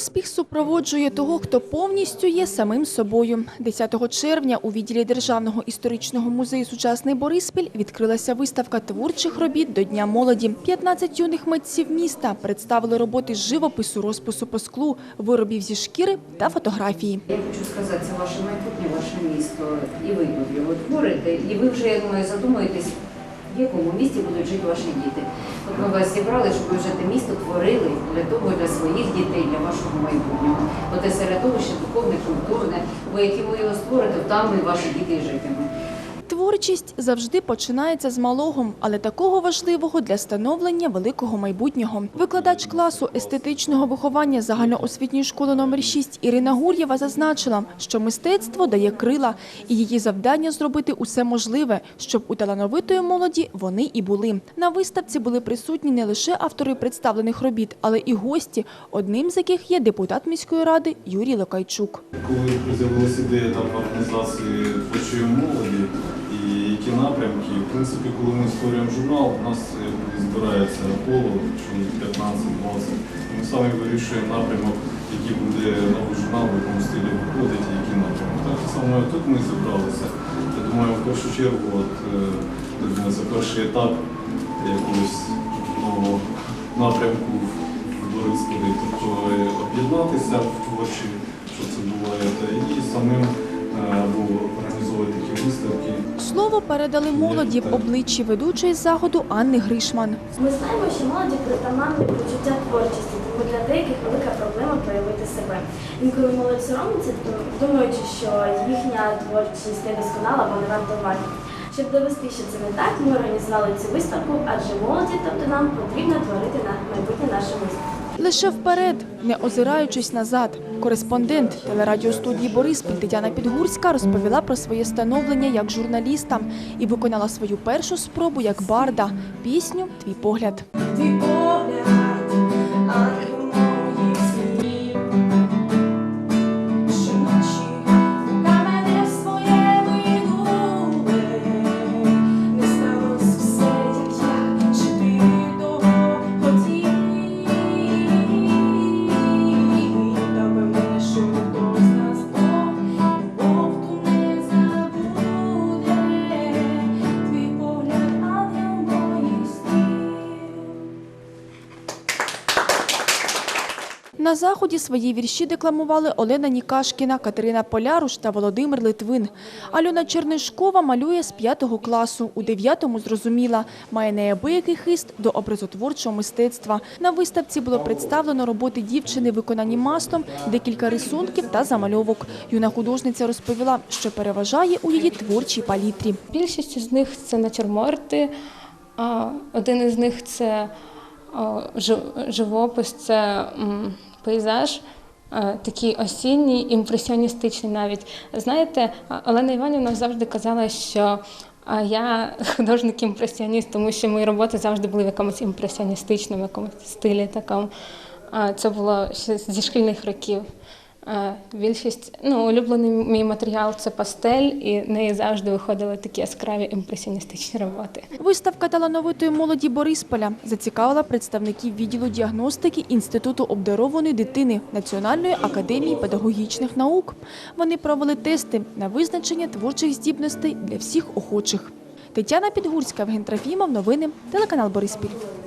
Успіх супроводжує того, хто повністю є самим собою. 10 червня у відділі Державного історичного музею «Сучасний Бориспіль» відкрилася виставка творчих робіт до Дня молоді. 15 юних митців міста представили роботи живопису, розпису по склу, виробів зі шкіри та фотографії. Я хочу сказати, це ваше майбутнє, ваше місто, і ви його творите, і ви вже, я думаю, задумуєтесь, в якому місті будуть жити ваші діти. От ми вас зібрали, щоб ви вже те місто творили для того, для своїх дітей, для вашого майбутнього. Бо того, середовище духовне, культурне, бо яким ви його створите, там і ваші діти житиме. Творчість завжди починається з малого, але такого важливого для становлення великого майбутнього. Викладач класу естетичного виховання загальноосвітньої школи номер 6 Ірина Гур'єва зазначила, що мистецтво дає крила, і її завдання зробити усе можливе, щоб у талановитої молоді вони і були. На виставці були присутні не лише автори представлених робіт, але і гості, одним з яких є депутат міської ради Юрій Локайчук. Коли з'явилася ідея там організації творчої молоді напрямки, в принципі, коли ми створюємо журнал, у нас збирається коло, чоловік 15-20, ми самі вирішуємо напрямок, який буде новий журнал, в якому стилі виходить, і який напрямок. Так само тут ми зібралися. Я думаю, в першу чергу, от, е, це перший етап якогось нового напрямку в Борисполі, тобто е, об'єднатися в творчі, що це буває, та і самим е, або організовувати такі виставки. Слово передали молоді в обличчі ведучої заходу Анни Гришман. Ми знаємо, що молоді притаманне почуття творчості, тому для деяких велика проблема проявити себе. Інколи молодь соромиться, думаючи, що їхня творчість не досконала або не варта уваги. Щоб довести, що це не так, ми організували цю виставку, адже молоді, тобто нам потрібно творити на майбутнє наше місто. Лише вперед, не озираючись назад. Кореспондент телерадіостудії Бориспіль Тетяна Підгурська розповіла про своє становлення як журналіста і виконала свою першу спробу як барда – пісню «Твій погляд». На заході свої вірші декламували Олена Нікашкіна, Катерина Поляруш та Володимир Литвин. Альона Чернишкова малює з п'ятого класу. У дев'ятому зрозуміла, має неабиякий хист до образотворчого мистецтва. На виставці було представлено роботи дівчини, виконані маслом, декілька рисунків та замальовок. Юна художниця розповіла, що переважає у її творчій палітрі. Більшість з них це натюрморти, один із них це живопис, це пейзаж. е, Такий осінній, імпресіоністичний навіть. Знаєте, Олена Іванівна завжди казала, що я художник-імпресіоніст, тому що мої роботи завжди були в якомусь імпресіоністичному якомусь стилі такому. Це було ще зі шкільних років. Е, Більшість, ну, улюблений мій матеріал це пастель, і неї завжди виходили такі яскраві імпресіоністичні роботи. Виставка талановитої молоді Борисполя зацікавила представників відділу діагностики Інституту обдарованої дитини Національної академії педагогічних наук. Вони провели тести на визначення творчих здібностей для всіх охочих. Тетяна Підгурська, Евген Трофімов, новини, телеканал Бориспіль.